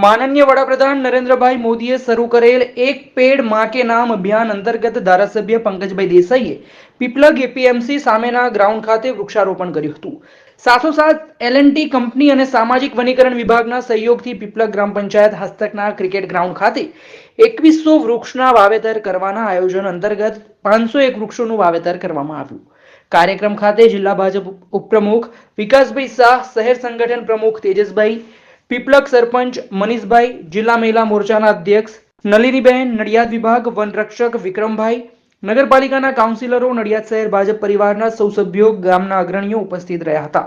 માનનીય વડાપ્રધાન નરેન્દ્રભાઈ મોદીએ શરૂ કરેલ એક પેડમાં કે નામ અભિયાન અંતર્ગત ધારાસભ્ય પંકજભાઈ દેસાઈએ પીપલગ એપીએમસી સામેના ગ્રાઉન્ડ ખાતે વૃક્ષારોપણ કર્યું હતું. સાથોસાથ એલએનટી કંપની અને સામાજિક વનીકરણ વિભાગના સહયોગથી પીપલગ ગ્રામ પંચાયત હસ્તકના ક્રિકેટ ગ્રાઉન્ડ ખાતે એકવીસો વૃક્ષના વાવેતર કરવાના આયોજન અંતર્ગત પાંચસો એક વૃક્ષોનું વાવેતર કરવામાં આવ્યું. કાર્યક્રમ ખાતે જિલ્લા ભાજપ ઉપપ્રમુખ વિકાસભાઈ શાહ, શહેર સંગઠન પ્રમુખ તેજસભાઈ પીપલક સરપંચ મનીષભાઈ જિલ્લા મહિલા મોરચાના અધ્યક્ષ, નલિનીબેન નડિયાદ વિભાગ વનરક્ષક વિક્રમભાઈ, નગરપાલિકાના કાઉન્સિલરો નડિયાદ શહેર ભાજપ પરિવારના સૌ સભ્યો ગામના અગ્રણીઓ ઉપસ્થિત રહ્યા હતા.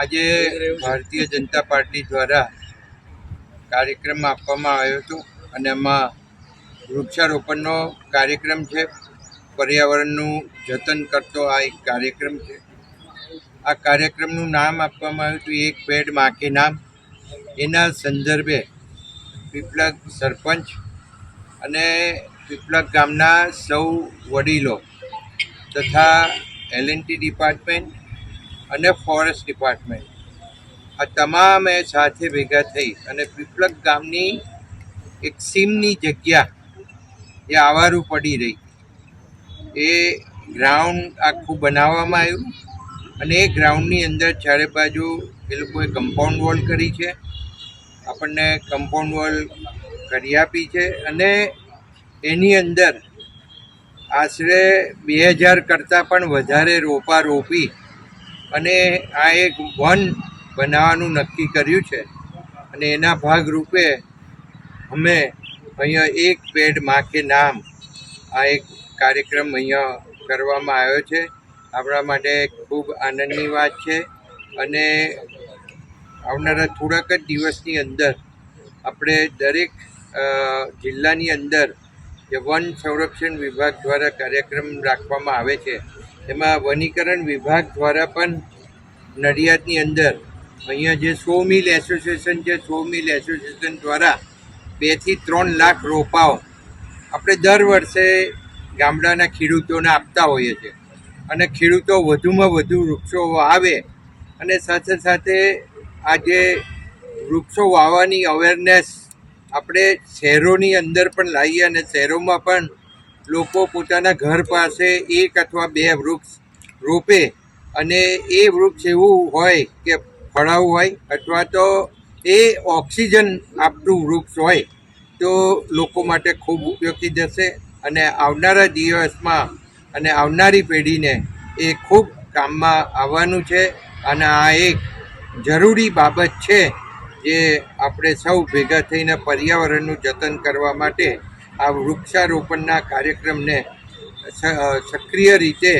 આજે ભારતીય જનતા પાર્ટી દ્વારા કાર્યક્રમ આપવામાં આવ્યો હતો અને એમાં વૃક્ષારોપણનો કાર્યક્રમ છે, પર્યાવરણનું જતન કરતો આ એક કાર્યક્રમ છે. આ કાર્યક્રમનું નામ આપવામાં આવ્યું હતું એક પેડમાં નામ. એના સંદર્ભે પીપલગ સરપંચ અને પીપલગ ગામના સૌ વડીલો તથા એલએનટી ડિપાર્ટમેન્ટ અને ફોરેસ્ટ ડિપાર્ટમેન્ટ આ તમામે સાથે ભેગા થઈ અને પીપલક ગામની એક સીમની જગ્યા એ આવારું પડી રહી. એ ગ્રાઉન્ડ આખું બનાવવામાં આવ્યું અને એ ગ્રાઉન્ડની અંદર ચારે બાજુ એ લોકોએ કમ્પાઉન્ડ વોલ કરી છે. આપણને કમ્પાઉન્ડ વોલ કરી આપી છે અને એની અંદર આશરે બે હજાર કરતાં પણ વધારે રોપા રોપી અને આ એક વન બનાવવાનું નક્કી કર્યું છે. અને એના ભાગરૂપે અમે અહીંયા એક પેડ માખે નામ આ એક કાર્યક્રમ અહીંયા કરવામાં આવ્યો છે. આપણા માટે ખૂબ આનંદની વાત છે. અને આવનારા થોડાક જ દિવસની અંદર આપણે દરેક જિલ્લાની અંદર જે વન સંરક્ષણ વિભાગ દ્વારા કાર્યક્રમ રાખવામાં આવે છે. એમાં વનીકરણ વિભાગ દ્વારા પણ નડિયાદની અંદર અહીંયા જે સો મિલ એસોસિએશન છે, સો મિલ એસોસિએશન દ્વારા બેથી ત્રણ લાખ રોપાઓ આપણે દર વર્ષે ગામડાના ખેડૂતોને આપતા હોઈએ છીએ. અને ખેડૂતો વધુમાં વધુ વૃક્ષો આવે અને સાથે સાથે આ જે વૃક્ષો વાવવાની અવેરનેસ આપણે શહેરોની અંદર પણ લાવીએ અને શહેરોમાં પણ લોકો પોતાના ઘર પાસે એક અથવા બે વૃક્ષ રોપે અને એ વૃક્ષ એવું હોય કે ફળાવું હોય અથવા તો એ ઓક્સિજન આપતું વૃક્ષ હોય તો લોકો માટે ખૂબ ઉપયોગી જશે અને આવનારા દિવસમાં અને આવનારી પેઢીને એ ખૂબ કામમાં આવવાનું છે અને આ એક જરૂરી બાબત છે જે આપણે સૌ ભેગા થઈને પર્યાવરણનું જતન કરવા માટે આ વૃક્ષારોપણના કાર્યક્રમને સક્રિય રીતે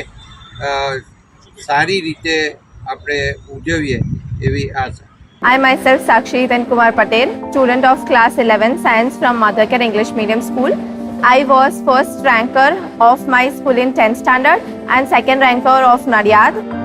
સારી રીતે આપણે ઉજવીએ એવી આશા I myself Sakshi Then Kumar Patel, student of class 11 science from Mothercare English Medium School. I was first ranker of my school in 10th standard and second ranker of Nadiad.